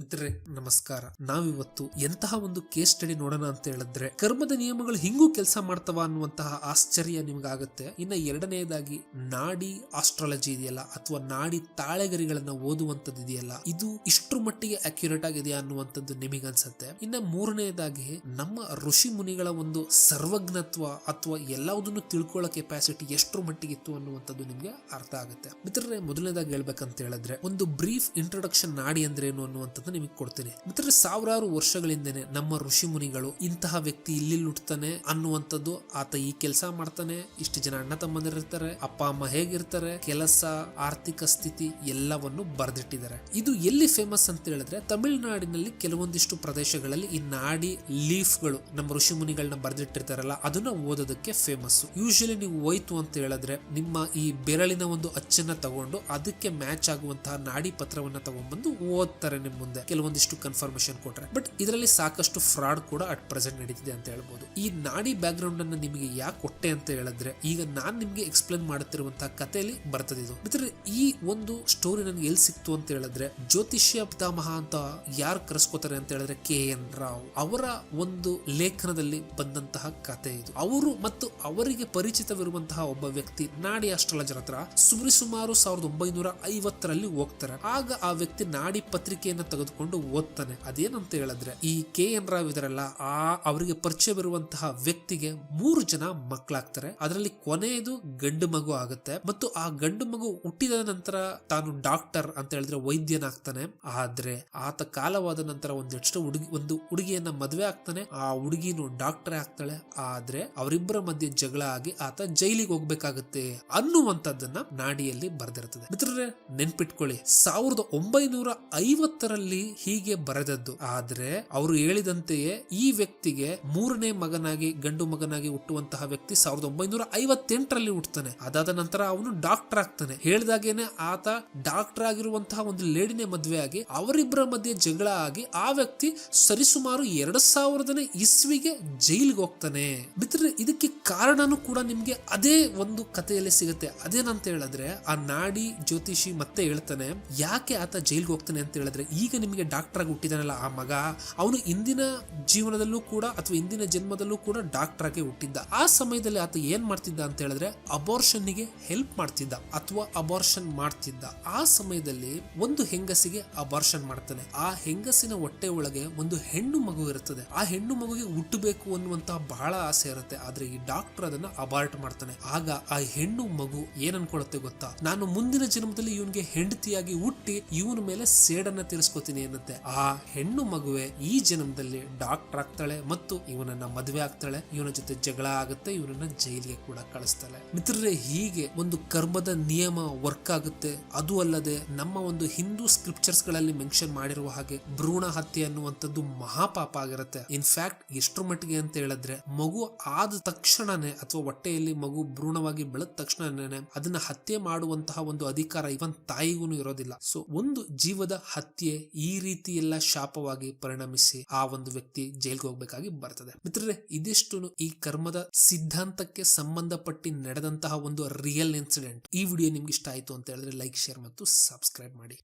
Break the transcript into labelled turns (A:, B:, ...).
A: ಮಿತ್ರರೇ ನಮಸ್ಕಾರ. ನಾವಿವತ್ತು ಎಂತಹ ಒಂದು ಕೇಸ್ ಸ್ಟಡಿ ನೋಡೋಣ ಅಂತ ಹೇಳಿದ್ರೆ, ಕರ್ಮದ ನಿಯಮಗಳು ಹಿಂಗೂ ಕೆಲಸ ಮಾಡ್ತವ ಅನ್ನುವಂತಹ ಆಶ್ಚರ್ಯ ನಿಮ್ಗಾಗುತ್ತೆ. ಇನ್ನ ಎರಡನೆಯದಾಗಿ ನಾಡಿ ಆಸ್ಟ್ರಾಲಜಿ ಇದೆಯಲ್ಲ, ಅಥವಾ ನಾಡಿ ತಾಳೆಗರಿಗಳನ್ನ ಓದುವಂತದ್ದು ಇದೆಯಲ್ಲ, ಇದು ಇಷ್ಟರ ಮಟ್ಟಿಗೆ ಅಕ್ಯುರೇಟ್ ಆಗಿದೆಯಾ ಅನ್ನುವಂಥದ್ದು ನಿಮಗನ್ಸುತ್ತೆ. ಇನ್ನ ಮೂರನೆಯದಾಗಿ ನಮ್ಮ ಋಷಿ ಮುನಿಗಳ ಒಂದು ಸರ್ವಜ್ಞತ್ವ ಅಥವಾ ಎಲ್ಲವುದನ್ನು ತಿಳ್ಕೊಳ್ಳೋ ಕೆಪಾಸಿಟಿ ಎಷ್ಟು ಮಟ್ಟಿಗೆ ಇತ್ತು ಅನ್ನುವಂಥದ್ದು ನಿಮ್ಗೆ ಅರ್ಥ ಆಗುತ್ತೆ. ಮಿತ್ರರೇ, ಮೊದಲನೇದಾಗಿ ಹೇಳ್ಬೇಕಂತ ಹೇಳಿದ್ರೆ, ಒಂದು ಬ್ರೀಫ್ ಇಂಟ್ರೊಡಕ್ಷನ್ ನಾಡಿ ಅಂದ್ರೆ ಏನು ಅನ್ನುವಂಥದ್ದು ನಿಮಗೆ ಕೊಡ್ತೀನಿ. ಮಿತ್ರರು, ಸಾವಿರಾರು ವರ್ಷಗಳಿಂದನೇ ನಮ್ಮ ಋಷಿ ಮುನಿಗಳು ಇಂತಹ ವ್ಯಕ್ತಿ ಇಲ್ಲಿ ಹುಟ್ಟತಾನೆ ಅನ್ನುವಂಥದ್ದು ಆತ ಈ ಕೆಲಸ ಮಾಡ್ತಾನೆ. ಇಷ್ಟು ಜನ ಅಣ್ಣ ತಮ್ಮಂದಿರಿರ್ತಾರೆ ಅಪ್ಪ ಅಮ್ಮ ಹೇಗಿರ್ತಾರೆ, ಕೆಲಸ, ಆರ್ಥಿಕ ಸ್ಥಿತಿ ಎಲ್ಲವನ್ನು ಬರೆದಿಟ್ಟಿದ್ದಾರೆ. ಇದು ಎಲ್ಲಿ ಫೇಮಸ್ ಅಂತ ಹೇಳಿದ್ರೆ ತಮಿಳುನಾಡಿನಲ್ಲಿ ಕೆಲವೊಂದಿಷ್ಟು ಪ್ರದೇಶಗಳಲ್ಲಿ ಈ ನಾಡಿ ಲೀಫ್ಗಳು ನಮ್ಮ ಋಷಿ ಮುನಿಗಳನ್ನ ಬರೆದಿಟ್ಟಿರ್ತಾರಲ್ಲ, ಅದನ್ನ ಓದೋದಕ್ಕೆ ಫೇಮಸ್ ಯೂಶಲಿ ನೀವು ಹೋಯ್ತು ಅಂತ ಹೇಳಿದ್ರೆ ನಿಮ್ಮ ಈ ಬೆರಳಿನ ಒಂದು ಅಚ್ಚನ್ನ ತಗೊಂಡು ಅದಕ್ಕೆ ಮ್ಯಾಚ್ ಆಗುವಂತಹ ನಾಡಿ ಪತ್ರವನ್ನ ತಗೊಂಡ್ಬಂದು ಓದ್ತಾರೆ ನಿಮ್ ಮುಂದೆ ಕೆಲವೊಂದಿಷ್ಟು ಕನ್ಫರ್ಮೇಶನ್ ಕೊಟ್ರೆ. ಬಟ್ ಇದರಲ್ಲಿ ಸಾಕಷ್ಟು ಫ್ರಾಡ್ ಕೂಡ ಅಟ್ ಪ್ರೆಸೆಂಟ್ ನಡೀತಿದೆ ಅಂತ ಹೇಳ್ಬೋದು. ಈ ನಾಡಿ ಬ್ಯಾಕ್ ಗ್ರೌಂಡ್ ಅನ್ನ ನಿಮಗೆ ಯಾಕೆ ಕೊಟ್ಟೆ ಅಂತ ಹೇಳಿದ್ರೆ, ಈಗ ನಾನ್ ನಿಮ್ಗೆ ಎಕ್ಸ್ಪ್ಲೇನ್ ಮಾಡುತ್ತಿರುವಂತಹ ಕಥೆಯಲ್ಲಿ ಬರ್ತದೆ ಇದು. ಮಿತ್ರ ಈ ಒಂದು ಸ್ಟೋರಿ ನನಗೆ ಎಲ್ಲಿ ಸಿಕ್ತು ಅಂತ ಹೇಳಿದ್ರೆ, ಜ್ಯೋತಿಷ್ಯ ಪಿತಾಮಹ ಅಂತ ಯಾರು ಕರೆಸ್ಕೋತಾರೆ ಅಂತ ಹೇಳಿದ್ರೆ ಕೆ ಎನ್ ರಾವ್ ಅವರ ಒಂದು ಲೇಖನದಲ್ಲಿ ಬಂದಂತಹ ಕತೆ ಇದು. ಅವರು ಮತ್ತು ಅವರಿಗೆ ಪರಿಚಿತವಿರುವಂತಹ ಒಬ್ಬ ವ್ಯಕ್ತಿ ನಾಡಿ ಅಸ್ಟ್ರಾಲಜರ್ ಹತ್ರ ಸುಮಾರು ಸಾವಿರದ ಒಂಬೈನೂರ ಐವತ್ತರಲ್ಲಿ ಹೋಗ್ತಾರೆ. ಆಗ ಆ ವ್ಯಕ್ತಿ ನಾಡಿ ಪತ್ರಿಕೆಯನ್ನ ತೆಗೆದುಕೊಂಡು ಓದ್ತಾನೆ. ಅದೇನಂತ ಹೇಳಿದ್ರೆ, ಈ ಕೆ. ಎನ್. ರಾವ್ ಇದರಲ್ಲ, ಆ ಅವರಿಗೆ ಪರಿಚಯವಿರುವಂತಹ ವ್ಯಕ್ತಿಗೆ ಮೂರು ಜನ ಮಕ್ಕಳಾಗ್ತಾರೆ ಅದರಲ್ಲಿ ಕೊನೆಯದು ಗಂಡು ಮಗು ಆಗುತ್ತೆ. ಮತ್ತು ಆ ಗಂಡು ಮಗು ಹುಟ್ಟಿದ ನಂತರ ತಾನು ಡಾಕ್ಟರ್ ಅಂತ ಹೇಳಿದ್ರೆ ವೈದ್ಯನಾಗ್ತಾನೆ. ಆದ್ರೆ ಆತ ಕಾಲವಾದ ನಂತರ ಒಂದೆಷ್ಟು ಹುಡುಗಿ, ಒಂದು ಹುಡುಗಿಯನ್ನ ಮದುವೆ ಆಗ್ತಾನೆ. ಆ ಹುಡುಗಿನೂ ಡಾಕ್ಟರ್ ಆಗ್ತಾಳೆ. ಆದ್ರೆ ಅವರಿಬ್ಬರ ಮಧ್ಯೆ ಜಗಳ ಆಗಿ ಆತ ಜೈಲಿಗೆ ಹೋಗ್ಬೇಕಾಗುತ್ತೆ ಅನ್ನುವಂಥದ್ದನ್ನ ನಾಡಿಯಲ್ಲಿ ಬರೆದಿರ್ತದೆ. ಮಿತ್ರರೇ, ನೆನ್ಪಿಟ್ಕೊಳ್ಳಿ. ಸಾವಿರದ ಒಂಬೈನೂರ ಐವತ್ತರಲ್ಲಿ ಹೀಗೆ ಬರೆದದ್ದು. ಆದ್ರೆ ಅವರು ಹೇಳಿದಂತೆಯೇ ಈ ವ್ಯಕ್ತಿಗೆ ಮೂರನೇ ಮಗನಾಗಿ, ಗಂಡು ಮಗನಾಗಿ ಹುಟ್ಟುವಂತಹ ವ್ಯಕ್ತಿ ಸಾವಿರದ ಒಂಬೈನೂರ ಐವತ್ತೆಂಟರಲ್ಲಿ ಹುಟ್ಟುತ್ತಾನೆ ಅದಾದ ನಂತರ ಅವನು ಡಾಕ್ಟರ್ ಆಗ್ತಾನೆ. ಹೇಳ್ದಾಗೇನೆ ಆತ ಡಾಕ್ಟರ್ ಆಗಿರುವಂತಹ ಒಂದು ಲೇಡಿನೇ ಮದುವೆ ಆಗಿ, ಅವರಿಬ್ಬರ ಮಧ್ಯೆ ಜಗಳ ಆಗಿ ಆ ವ್ಯಕ್ತಿ ಸರಿಸುಮಾರು ಎರಡ್ ಸಾವಿರದನೇ ಇಸ್ವಿಗೆ ಜೈಲಿಗೆ ಹೋಗ್ತಾನೆ. ಬಿಟ್ಟರೆ ಇದಕ್ಕೆ ಕಾರಣನೂ ಕೂಡ ನಿಮ್ಗೆ ಅದೇ ಒಂದು ಕಥೆಯಲ್ಲಿ ಸಿಗುತ್ತೆ. ಅದೇನಂತ ಹೇಳಿದ್ರೆ ಆ ನಾಡಿ ಜ್ಯೋತಿಷಿ ಮತ್ತೆ ಹೇಳ್ತಾನೆ, ಯಾಕೆ ಆತ ಜೈಲ್ಗೆ ಹೋಗ್ತಾನೆ ಅಂತ ಹೇಳಿದ್ರೆ, ಈಗ ನಿಮಗೆ ಡಾಕ್ಟರ್ ಆಗಿ ಹುಟ್ಟಿದಾನಲ್ಲ ಆ ಮಗ, ಅವನು ಇಂದಿನ ಜೀವನದಲ್ಲೂ ಕೂಡ ಅಥವಾ ಇಂದಿನ ಜನ್ಮದಲ್ಲೂ ಕೂಡ ಡಾಕ್ಟರ್ ಆಗಿ ಹುಟ್ಟಿದ್ದ. ಆ ಸಮಯದಲ್ಲಿ ಆತ ಏನ್ ಮಾಡ್ತಿದ್ದ ಅಂತ ಹೇಳಿದ್ರೆ ಅಬಾರ್ಷನ್ನಿಗೆ ಹೆಲ್ಪ್ ಮಾಡ್ತಿದ್ದ ಅಥವಾ ಅಬಾರ್ಷನ್ ಮಾಡ್ತಿದ್ದ. ಆ ಸಮಯದಲ್ಲಿ ಒಂದು ಹೆಂಗಸಿಗೆ ಅಬಾರ್ಷನ್ ಮಾಡ್ತಾನೆ. ಆ ಹೆಂಗಸಿನ ಹೊಟ್ಟೆ ಒಳಗೆ ಒಂದು ಹೆಣ್ಣು ಮಗು ಇರುತ್ತದೆ. ಆ ಹೆಣ್ಣು ಮಗುಗೆ ಹುಟ್ಟಬೇಕು ಅನ್ನುವಂತಹ ಬಹಳ ಆಸೆ ಇರುತ್ತೆ. ಆದ್ರೆ ಈ ಡಾಕ್ಟರ್ ಅದನ್ನ ಅಬಾರ್ಟ್ ಮಾಡ್ತಾನೆ. ಆಗ ಆ ಹೆಣ್ಣು ಮಗು ಏನ್ ಅನ್ಕೊಳತ್ತೆ ಗೊತ್ತಾ? ನಾನು ಮುಂದಿನ ಜನ್ಮದಲ್ಲಿ ಇವನ್ಗೆ ಹೆಂಡತಿಯಾಗಿ ಹುಟ್ಟಿ ಇವನ ಮೇಲೆ ಸೇಡನ್ನ ತೀರಿಸ್ಕೊತೀನಿ. ಅನ್ನತ್ತೆ ಆ ಹೆಣ್ಣು ಮಗುವೆ ಈ ಜನ್ಮದಲ್ಲಿ ಡಾಕ್ಟರ್ ಆಗ್ತಾಳೆ ಮತ್ತು ಇವನನ್ನ ಮದುವೆ ಆಗ್ತಾಳೆ. ಇವನ ಜೊತೆ ಜಗಳ ಆಗುತ್ತೆ, ಇವನನ್ನ ಜೈಲಿಗೆ ಕೂಡ ಕಳಿಸ್ತಾಳೆ. ಮಿತ್ರರೇ, ಹೀಗೆ ಒಂದು ಕರ್ಮದ ನಿಯಮ ವರ್ಕ್ ಆಗುತ್ತೆ. ಅದು ಅಲ್ಲದೆ ನಮ್ಮ ಒಂದು ಹಿಂದೂ ಸ್ಕ್ರಿಪ್ಚರ್ಸ್ಗಳಲ್ಲಿ ಮೆನ್ಷನ್ ಮಾಡಿರುವ ಹಾಗೆ ಭ್ರೂಣ ಹತ್ಯೆ ಅನ್ನುವಂಥದ್ದು ಮಹಾಪಾಪ ಆಗಿರುತ್ತೆ. ಇನ್ಫ್ಯಾಕ್ಟ್ ಎಷ್ಟರ ಮಟ್ಟಿಗೆ ಅಂತ ಹೇಳಿದ್ರೆ, ಮಗು ಆದ ತಕ್ಷಣನೇ ಅಥವಾ ಹೊಟ್ಟೆಯಲ್ಲಿ ಮಗು ಭ್ರೂಣವಾಗಿ ಬೆಳೆದ ತಕ್ಷಣನೇ ಅದನ್ನ ಹತ್ಯೆ ಮಾಡುವಂತಹ ಒಂದು ಅಧಿಕಾರ ಇವನ್ ತಾಯಿಗೂ ಇರೋದಿಲ್ಲ. ಸೊ ಒಂದು ಜೀವದ ಹತ್ಯೆ ಈ ರೀತಿ ಎಲ್ಲ ಶಾಪವಾಗಿ ಪರಿಣಮಿಸಿ ಆ ಒಂದು ವ್ಯಕ್ತಿ ಜೈಲ್ಗೆ ಹೋಗ್ಬೇಕಾಗಿ ಬರ್ತದೆ. ಮಿತ್ರರೇ ಇದಿಷ್ಟು ಈ ಕರ್ಮದ ಸಿದ್ಧಾಂತಕ್ಕೆ ಸಂಬಂಧಪಟ್ಟಿ ನಡೆದಂತಹ ಒಂದು ರಿಯಲ್ ಇನ್ಸಿಡೆಂಟ್ ಈ ವಿಡಿಯೋ ನಿಮ್ಗೆ ಇಷ್ಟ ಆಯ್ತು ಅಂತ ಹೇಳಿದ್ರೆ ಲೈಕ್ ಶೇರ್ ಮತ್ತು ಸಬ್ಸ್ಕ್ರೈಬ್ ಮಾಡಿ.